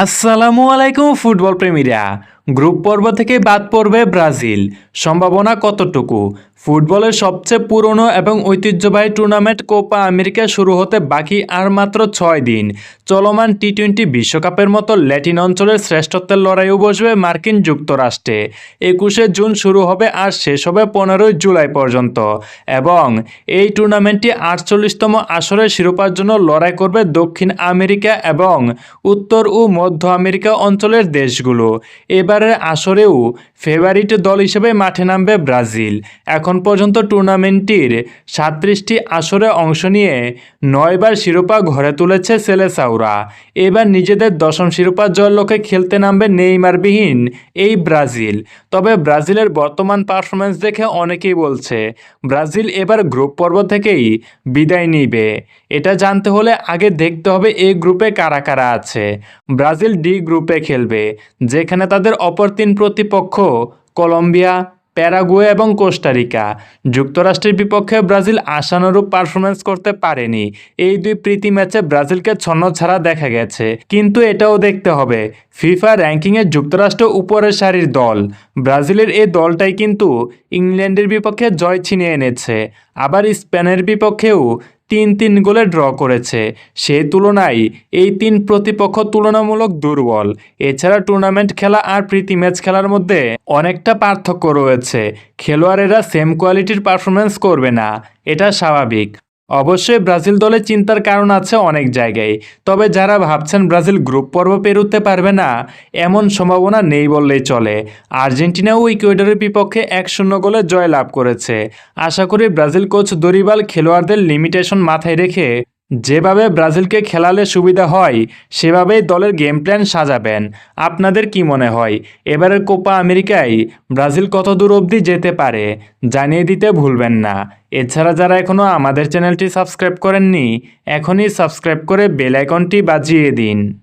আসসালামু আলাইকুম football প্রেমীরা। Group পর্ব থেকে বাদ পড়বে ব্রাজিল। সম্ভাবনা কতটুকু? ফুটবলের সবচেয়ে পুরনো এবং ঐতিহ্যবাহী টুর্নামেন্ট কোপা আমেরিকা শুরু হতে বাকি আর মাত্র ছয় দিন। চলমান টি টোয়েন্টি বিশ্বকাপের মতো ল্যাটিন অঞ্চলের শ্রেষ্ঠত্বের লড়াইও বসবে মার্কিন যুক্তরাষ্ট্রে। একুশে জুন শুরু হবে আর শেষ হবে পনেরোই জুলাই পর্যন্ত। এবং এই টুর্নামেন্টটি আটচল্লিশতম আসরের শিরোপার জন্য লড়াই করবে দক্ষিণ আমেরিকা এবং উত্তর ও মধ্য আমেরিকা অঞ্চলের দেশগুলো। এবারের আসরেও ফেভারিট দল হিসেবে মাঠে নামবে ব্রাজিল। এখন পর্যন্ত টুর্নামেন্টটির সাতত্রিশটি আসরে অংশ নিয়ে নয়বার শিরোপা ঘরে তুলেছে সেলেসাউরা। এবার নিজেদের দশম শিরোপা জয়ের লক্ষ্যে খেলতে নামবে নেইমারবিহীন এই ব্রাজিল। তবে ব্রাজিলের বর্তমান পারফরমেন্স দেখে অনেকেই বলছে, ব্রাজিল এবার গ্রুপ পর্ব থেকেই বিদায় নিবে। এটা জানতে হলে আগে দেখতে হবে এই গ্রুপে কারা কারা আছে। ব্রাজিল ডি গ্রুপে খেলবে, যেখানে তাদের অপর তিন প্রতিপক্ষ কলম্বিয়া প্যারাগুয়ে এবং কোস্টারিকা। যুক্তরাষ্ট্রের বিপক্ষে ব্রাজিল আশানুরূপ পারফরমেন্স করতে পারেনি। এই দুই প্রীতি ম্যাচে ব্রাজিলকে ছন্ন ছাড়া দেখা গেছে। কিন্তু এটাও দেখতে হবে, ফিফা র্যাঙ্কিংয়ে যুক্তরাষ্ট্র উপরের সারির দল। ব্রাজিলের এই দলটাই কিন্তু ইংল্যান্ডের বিপক্ষে জয় ছিনিয়ে এনেছে। আবার স্পেনের বিপক্ষেও তিন তিন গোলে ড্র করেছে। সেই তুলনায় এই তিন প্রতিপক্ষ তুলনামূলক দুর্বল। এছাড়া টুর্নামেন্ট খেলা আর প্রীতি ম্যাচ খেলার মধ্যে অনেকটা পার্থক্য রয়েছে। খেলোয়াড়েরা সেম কোয়ালিটির পারফরমেন্স করবে না। এটা স্বাভাবিক। অবশ্যই ব্রাজিল দলে চিন্তার কারণ আছে অনেক জায়গায়। তবে যারা ভাবছেন ব্রাজিল গ্রুপ পর্ব পেরোতে পারবে না, এমন সম্ভাবনা নেই বললেই চলে। আর্জেন্টিনাও ইকুয়েডরের বিপক্ষে এক শূন্য গোলে জয় লাভ করেছে। আশা করি ব্রাজিল কোচ দরিবাল খেলোয়াড়দের লিমিটেশন মাথায় রেখে যেভাবে ব্রাজিলকে খেলালে সুবিধা হয়, সেভাবেই দলের গেম প্ল্যান সাজাবেন। আপনাদের কি মনে হয়? এবারের কোপা আমেরিকায় ব্রাজিল কত দূর অবধি যেতে পারে? জানিয়ে দিতে ভুলবেন না। এছাড়া যারা এখনও আমাদের চ্যানেলটি সাবস্ক্রাইব করেননি, এখনই সাবস্ক্রাইব করে বেল আইকনটি বাজিয়ে দিন।